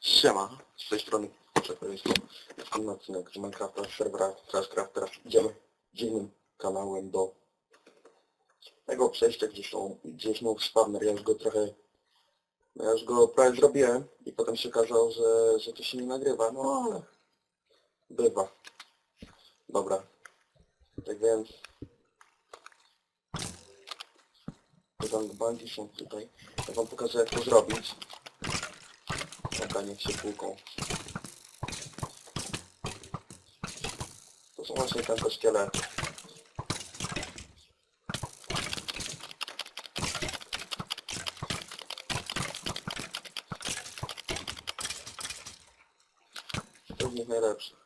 Siema, z tej strony Czekalisko. Jestem na odcinek z Minecrafta, serwera Trashcraft. Teraz idziemy dziennym kanałem do tego przejścia, gdzieś są, gdzieś mu spawner. Ja już go trochę, ja już go prawie zrobiłem i potem się okazało, że, że to się nie nagrywa, no ale bywa. Dobra, tak więc gangbang'i są tutaj. Ja wam pokażę jak to zrobić. Dobra, niech się płuką. To są właśnie tylko szkielety. Nich najlepsze.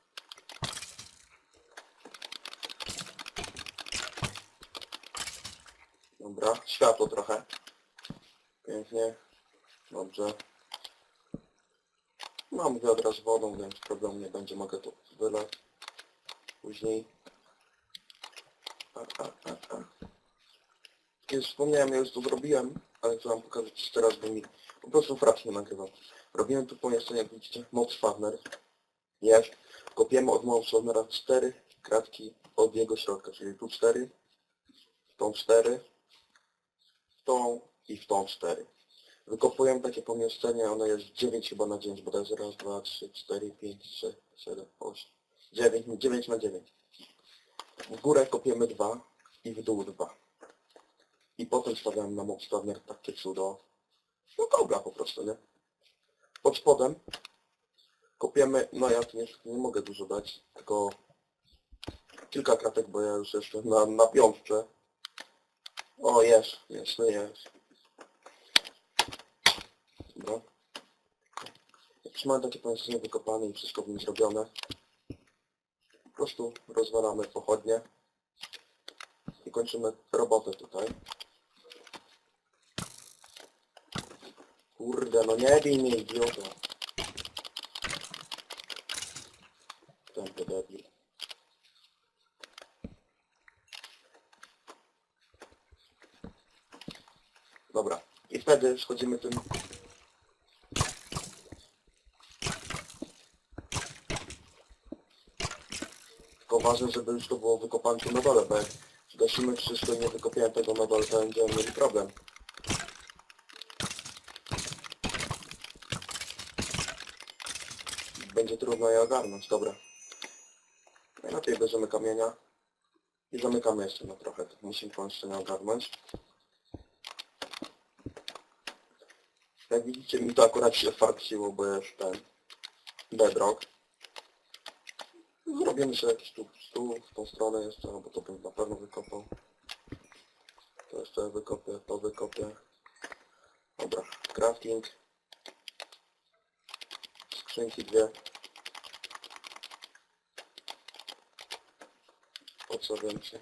Dobra, światło trochę. Pięknie. Dobrze wiadra z wodą, więc problemu nie będzie, mogę to wylać później. A, a, a, a. Kiedy wspomniałem, ja już to zrobiłem, ale chcę wam pokazać teraz, bo mi po prostu frak nie nagrywa. Robimy tu pomieszczenie, jak widzicie, moc farmer. Jest. Kopiemy od moc farmera 4 kratki od jego środka, czyli tu 4, w tą 4, w tą i w tą 4. Wykopują takie pomieszczenie, ono jest 9 chyba na 9, bo to jest raz, dwa, trzy, cztery, pięć, sześć, siedem, osiem, dziewięć, dziewięć na dziewięć. W górę kopiemy dwa i w dół dwa. I potem stawiam nam obstawier taktyczny do no kobla po prostu, nie? Pod spodem kopiemy, no ja tu nie, nie mogę dużo dać, tylko kilka kratek, bo ja już jestem na, na piątce. O, jest, jest, no jest. Mamy takie pomieszczenie wykopane i wszystko w nim zrobione, po prostu rozwalamy pochodnie i kończymy robotę tutaj. Kurde, no nie bij mnie, idiota. Tępy debil. Dobra. I wtedy schodzimy tym Ważne, żeby już to było wykopane tu na dole, bo jak zgasimy wszystko i nie wykopiemy tego na dole, to będziemy mieli problem. Będzie trudno je ogarnąć, dobra. Najlepiej bierzemy kamienia i zamykamy jeszcze na trochę, musimy pomieszczenie ogarnąć. Jak widzicie mi to akurat się farciło, bo jest ten bedrock. Zrobimy sobie jakiś tu stół w tą stronę jeszcze, bo to bym na pewno wykopał. To jeszcze wykopię, to wykopię. Dobra, crafting. Skrzynki dwie. Po co więcej?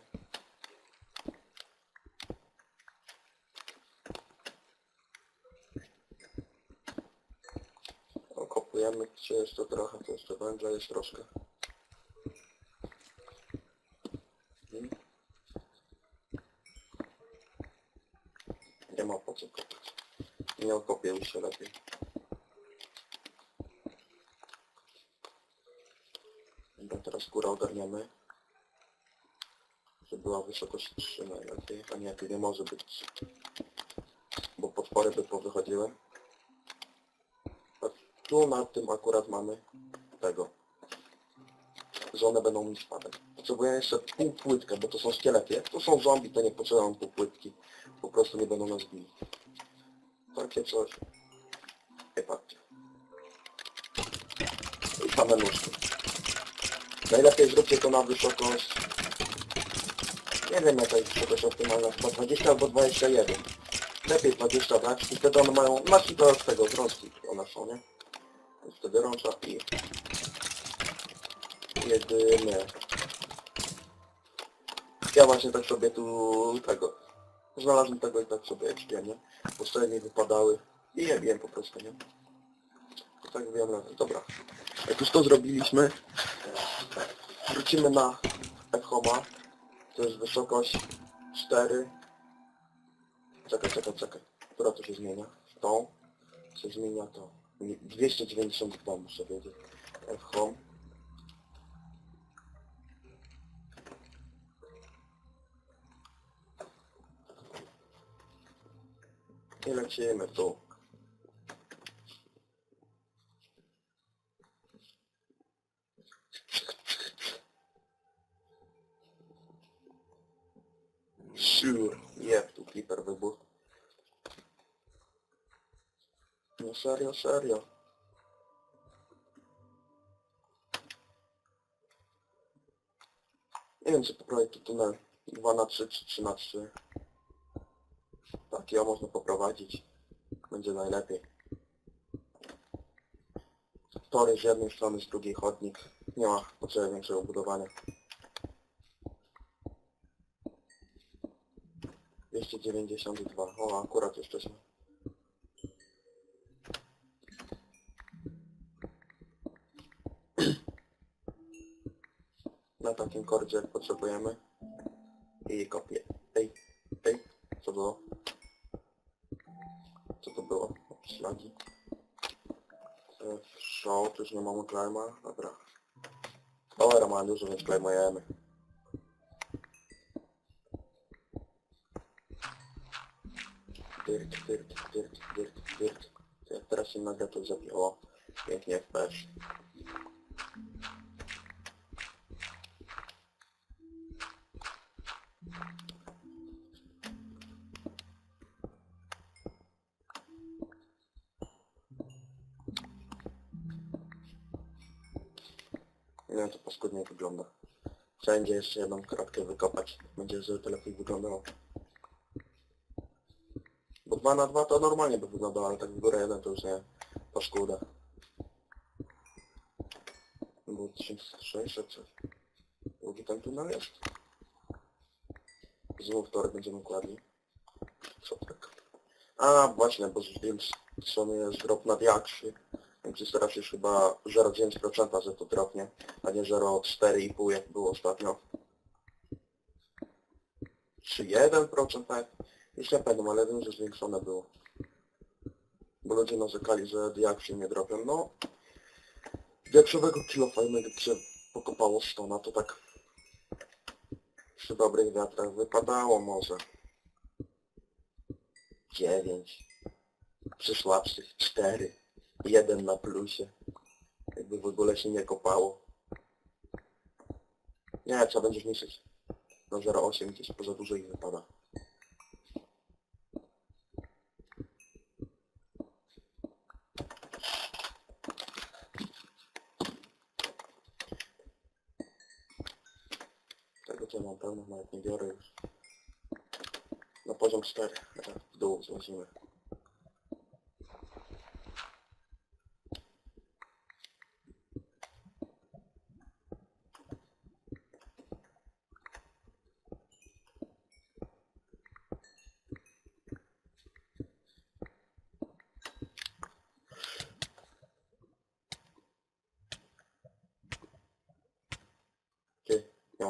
Okopujemy się jeszcze trochę, to jeszcze węgla jest troszkę. Mhm. Nie ma po co kopać. Nie okopię już się lepiej. Dobra, teraz górę ogarniamy. Żeby była wysokość 3 najlepiej, a nie, tu nie może być 3. Bo podpory by powychodziły. A tu na tym akurat mamy tego. Że one będą mi spadać. Potrzebuję jeszcze pół płytkę, bo to są szkielety. Jak to są zombie, to nie potrzebują pół płytki. Po prostu nie będą nas bili. Takie coś. Patrzcie. I same nóżki. Najlepiej zróbcie to na wysokość... Nie wiem jaka jest wysokość optymalna, chyba 20 albo 21. Lepiej 20, tak? I wtedy one mają... Masz to z tego, drążki one są, nie? Więc wtedy rącza i... Jedyny. Ja właśnie tak sobie tu tego. Znalazłem tego i tak sobie ekspię, nie? Bo mi wypadały. I je wiem po prostu, nie? Tak wiem nawet. Dobra. Jak już to zrobiliśmy, wrócimy na F-Homa. To jest wysokość 4. Czekaj, czekaj, czekaj. Która to się zmienia? Tą się zmienia to. Nie, 292 muszę wiedzieć. F-home. I lecimy tu. Serio, serio. Nie wiem, czy poprawić tu tunel 2 na 3 czy 3 na 3. Tak, ja można poprowadzić. Będzie najlepiej. Tory z jednej strony, z drugiej chodnik. Nie ma potrzeby większego budowania. 292. O, akurat jesteśmy. Na takim kordzie jak potrzebujemy. I kopię. Ej, ej, co było? Co to było? Ślagi. E, Show, już nie mamy klejma. Dobra. Dobra, ma dużo, więc klejmujemy. Dyrt, dyrt, dyrt, dyrt, dyrt. Teraz się nagle to zabiło. Pięknie FPS. Nie wiem, to paskudnie wygląda. Wszędzie jeszcze jedną kratkę wykopać. Będzie, żeby to lepiej wyglądało. Bo 2 na 2 to normalnie by wyglądało, ale tak w górę jeden to już nie paskuda. Było 1600 czy... Długi ten tunel jest? Znów tory będziemy kładli. Tak? A właśnie, bo z strony jest drop na diaksie. Jest teraz już chyba 0,9% że to dropnie, a nie 0,4,5 jak było ostatnio. Czy 1% tak? Już nie pamiętam, ale wiem, że zwiększone było. Bo ludzie narzekali, że diaksy nie dropią. No, diaksowego kilo fajnego się pokopało stona, to tak przy dobrych wiatrach wypadało może. 9. Przy słabszych 4. Jeden na plusie. Jakby w ogóle się nie kopało. Nie, trzeba będzie zmniejszyć. Na 0,8 gdzieś poza dużo ich wypada. Tego co mam pełno, nawet nie biorę już. Na poziom 4. W dół złazimy.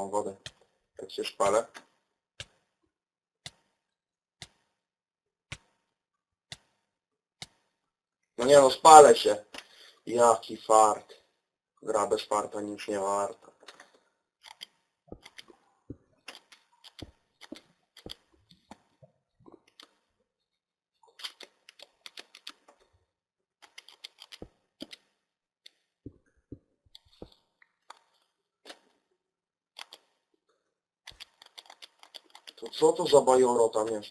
Mam wodę. Jak się szpalę. No nie no, spalę się. Jaki fart. Gra bez farta nic nie warta. To co to za bajoro tam jest?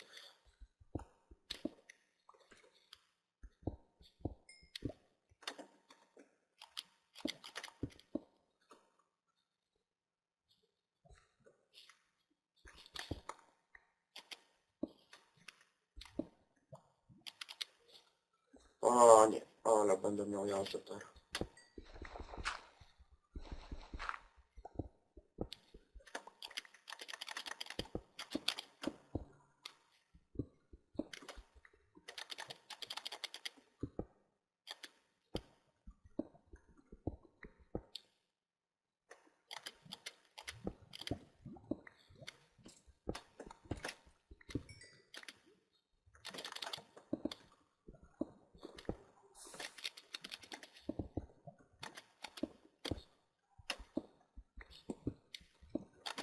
A nie, ale będę miał jazdę teraz.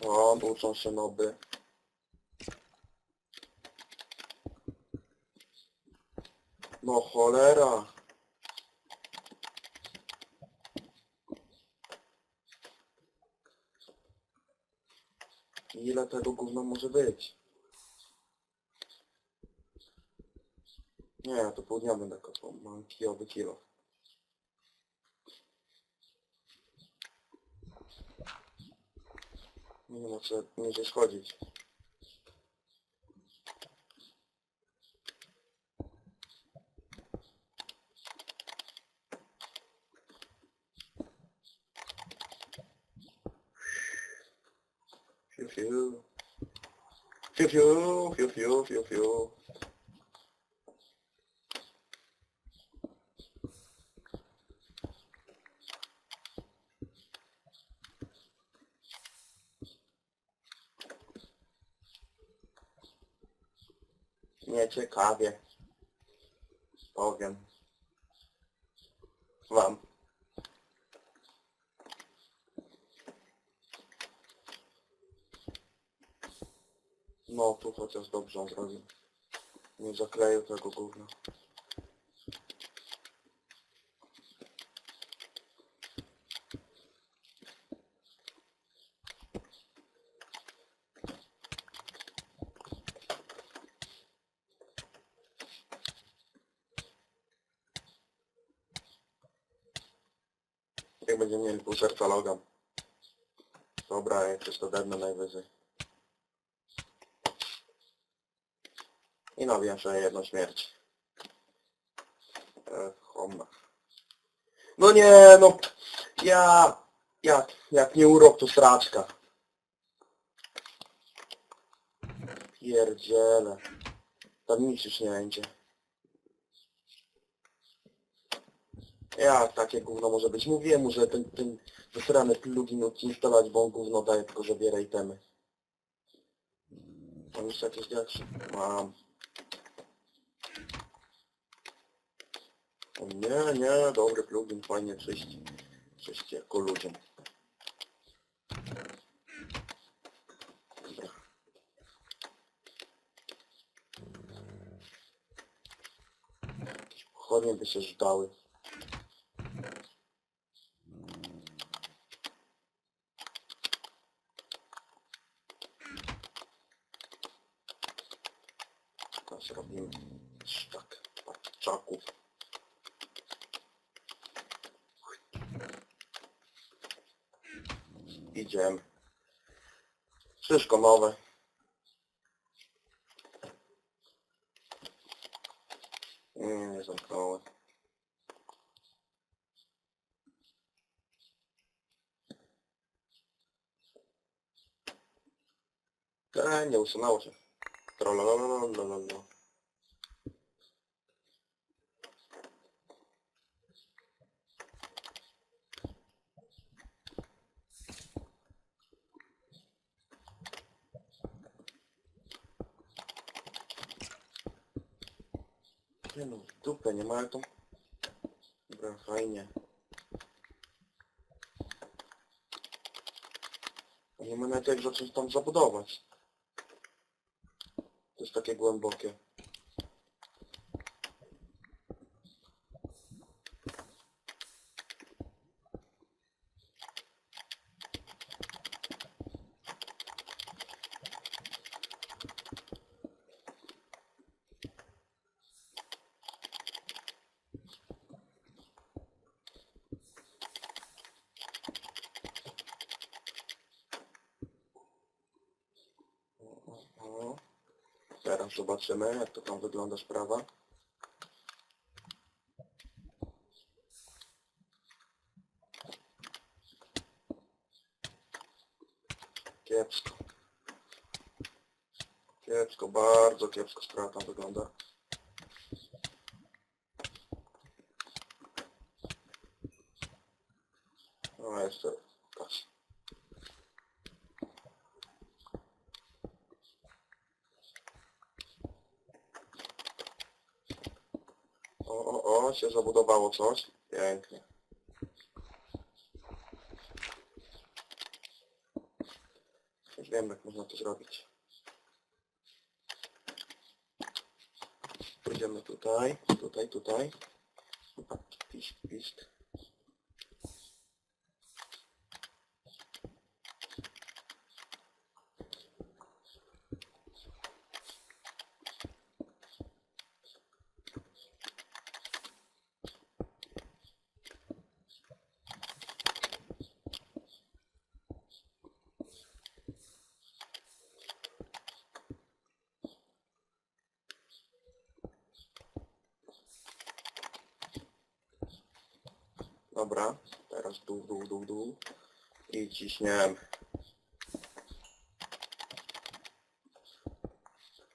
O, uczą się noby. No cholera. Ile tego gówna może być? Nie, to dnia będę kopał. Mam kijowy kilo. Fiu. Fiu fiu, fiu fiu, fiu fiu. Nieciekawie. Powiem. Wam. No, tu chociaż dobrze zrobił. Nie zakleił tego gówna. Będziemy mieli pół serca logam. Dobra, jak już to dernę najwyżej. I no wiem, że jedną śmierć. E, homa. No nie, no. Ja... Jak, jak nie urok, to sraczka. Pierdziele. Tam nic już nie będzie. Jak takie gówno może być? Mówiłem mu, że ten, ten wysrany plugin odinstalować, bo on gówno daje, tylko że biera itemy. Mam jeszcze jakieś rzeczy? Mam. O nie, nie, dobry plugin, fajnie czyści. Czyści jako ludziom. Pochodnie by się żdały. Wszystko nowe. Nie, nie zamknąłem. E, nie usunęło się. Trololololololo. Nie ma nawet jak zacząć tam zabudować. To jest takie głębokie. O, Teraz zobaczymy, jak to tam wygląda sprawa. Kiepsko. Kiepsko, bardzo kiepsko sprawa tam wygląda. No jeszcze kas. O, o, się zabudowało coś. Pięknie. Już wiem jak można to zrobić. Pójdziemy tutaj, tutaj, tutaj. Pist, pist. Dobra, teraz dół, dół, dół, dół. I ciśniemy.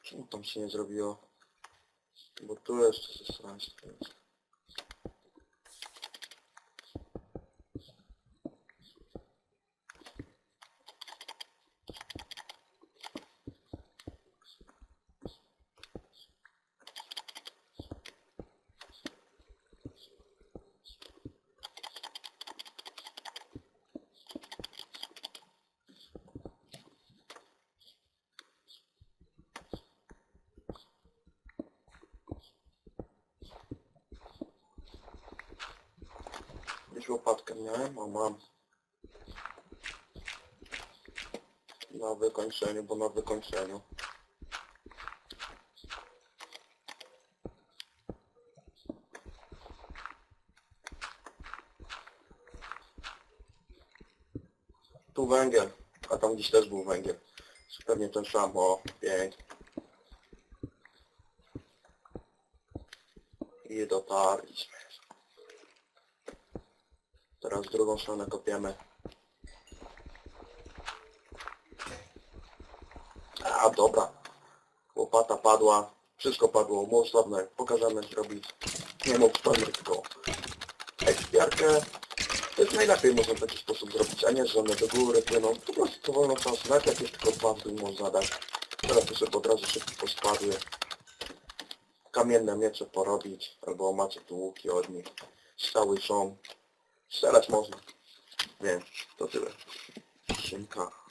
Czemu tam się nie zrobiło? Bo tu jeszcze zesraństwo Gdzieś łopatkę miałem, a mam. Na wykończeniu, bo na wykończeniu. Tu węgiel, a tam gdzieś też był węgiel. Pewnie ten sam, o, pięknie. I dotarliśmy. Teraz drugą stronę kopiemy. A dobra. Łopata padła. Wszystko padło. Mocno pokażemy zrobić. Nie mów spadły, tylko ekspiarkę. To jest najlepiej można w taki sposób zrobić, a nie że one do góry płyną. Po prostu to wolno czas. Nawet jak jest tylko dwa w dół można dać. Teraz to sobie od razu szybko pospadły. Kamienne miecze porobić. Albo macie tu łuki od nich. Strzały są. Strzelać można. Więc to tyle. Siemka.